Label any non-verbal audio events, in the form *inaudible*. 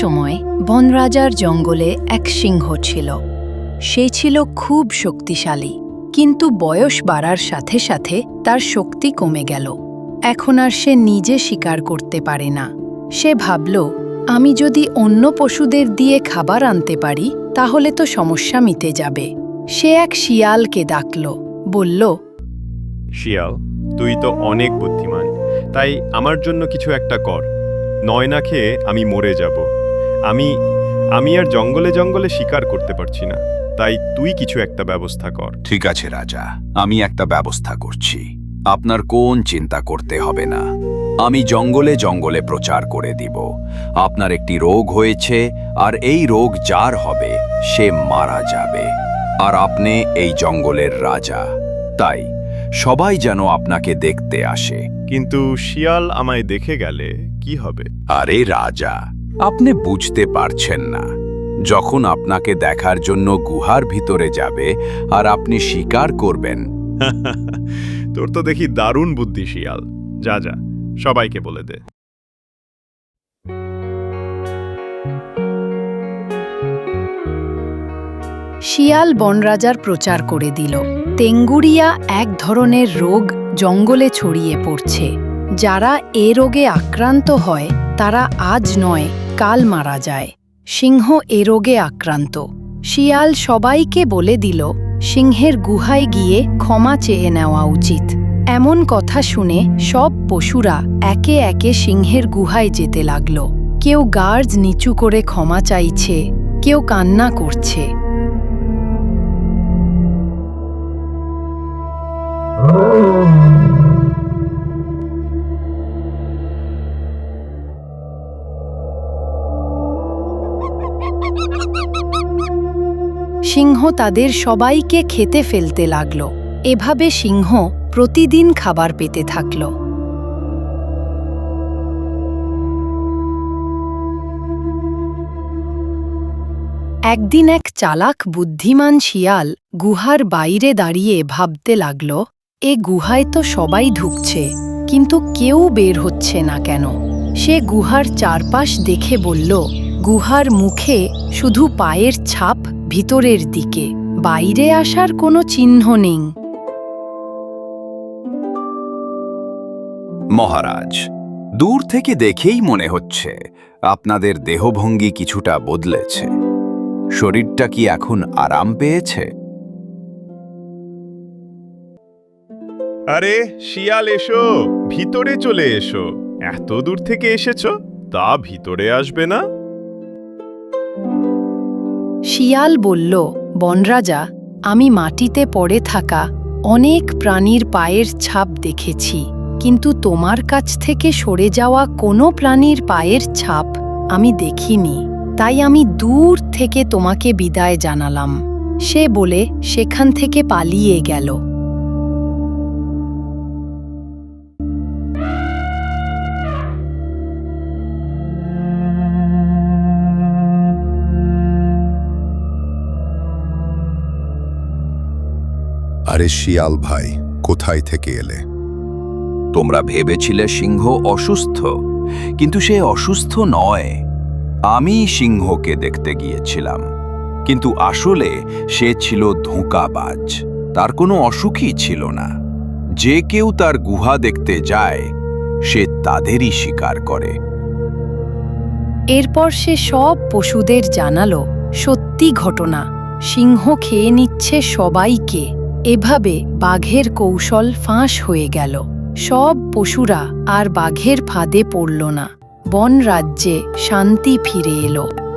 সময় বনরাজার জঙ্গলে এক সিংহ ছিল। সে ছিল খুব শক্তিশালী, কিন্তু বয়স বাড়ার সাথে সাথে তার শক্তি কমে গেল। এখন আর সে নিজে শিকার করতে পারে না। সে ভাবল, আমি যদি অন্য পশুদের দিয়ে খাবার আনতে পারি, তাহলে তো সমস্যা মিটে যাবে। সে এক শিয়ালকে ডাকল, বলল, শিয়াল, তুই তো অনেক বুদ্ধিমান, তাই আমার জন্য কিছু একটা কর। নয় না খেয়ে আমি মরে যাব। আমি আমি আর জঙ্গলে জঙ্গলে শিকার করতে পারছি না। তাই তুই কিছু একটা ব্যবস্থা কর। ঠিক আছে রাজা। আমি একটা ব্যবস্থা করছি। আপনার কোন চিন্তা করতে হবে না। আমি জঙ্গলে জঙ্গলে প্রচার করে দিব। আপনার একটি রোগ হয়েছে আর এই রোগ যার হবে সে মারা যাবে। আর আপনি এই জঙ্গলের রাজা। তাই সবাই যেন আপনাকে দেখতে আসে। কিন্তু শিয়াল আমায় দেখে গেলে কি হবে? আরে রাজা আপনি বুঝতে পারছেন না। যখন আপনাকে দেখার জন্য গুহার ভিতরে যাবে আর আপনি স্বীকার করবেন। *laughs* তোর তো দেখি দারুণ বুদ্ধি শিয়াল। যা যা সবাইকে বলে দে। শিয়াল বনরাজার প্রচার করে দিল। তেঙ্গুরিয়া এক ধরনের রোগ জঙ্গলে ছড়িয়ে পড়ছে। যারা এ রোগে আক্রান্ত হয় তারা আজ নয় কাল মারা যায়। সিংহ এ রোগে আক্রান্ত। শিয়াল সবাইকে বলে দিল, সিংহের গুহায় গিয়ে ক্ষমা চেয়ে নেওয়া উচিত। এমন কথা শুনে সব পশুরা একে একে সিংহের গুহায় যেতে লাগল। কেউ গার্জ নিচু করে ক্ষমা চাইছে, কেউ কান্না করছে। সিংহ তাদের সবাইকে খেতে ফেলতে লাগল। এভাবে সিংহ প্রতিদিন খাবার পেতে থাকল। একদিন এক চালাক বুদ্ধিমান শিয়াল গুহার বাইরে দাঁড়িয়ে ভাবতে লাগল, এ গুহায় তো সবাই ঢুকছে, কিন্তু কেউ বের হচ্ছে না কেন? সে গুহার চারপাশ দেখে বলল, গুহার মুখে শুধু পায়ের ছাপ ভিতরের দিকে বাইরে আসার কোনো চিহ্ন নেই। মহারাজ দূর থেকে দেখেই মনে হচ্ছে আপনাদের দেহভঙ্গি কিছুটা বদলেছে। শরীরটা কি এখন আরাম পেয়েছে? আরে শিয়াল এসো ভিতরে চলে এসো। এত দূর থেকে এসেছ তা ভিতরে আসবে না? শিয়াল বলল, বনরাজা, আমি মাটিতে পড়ে থাকা অনেক প্রাণীর পায়ের ছাপ দেখেছি, কিন্তু তোমার কাছ থেকে সরে যাওয়া কোনো প্রাণীর পায়ের ছাপ আমি দেখিনি, তাই আমি দূর থেকে তোমাকে বিদায় জানালাম। সে বলে সেখান থেকে পালিয়ে গেল। আরে শিয়াল ভাই কোথায় থেকে এলে? তোমরা ভেবেছিলে সিংহ অসুস্থ কিন্তু সে অসুস্থ নয়। আমি সিংহকে দেখতে গিয়েছিলাম কিন্তু আসলে সে ছিল ধোঁকাবাজ তার কোনো অসুখই ছিল না। যে কেউ তার গুহা দেখতে যায় সে তাদেরই শিকার করে। এরপর সে সব পশুদের জানালো সত্যি ঘটনা সিংহ খেয়ে নিচ্ছে সবাইকে। এভাবে বাঘের কৌশল ফাঁস হয়ে গেল। সব পশুরা আর বাঘের ফাঁদে পড়ল না। বন রাজ্যে শান্তি ফিরে এলো।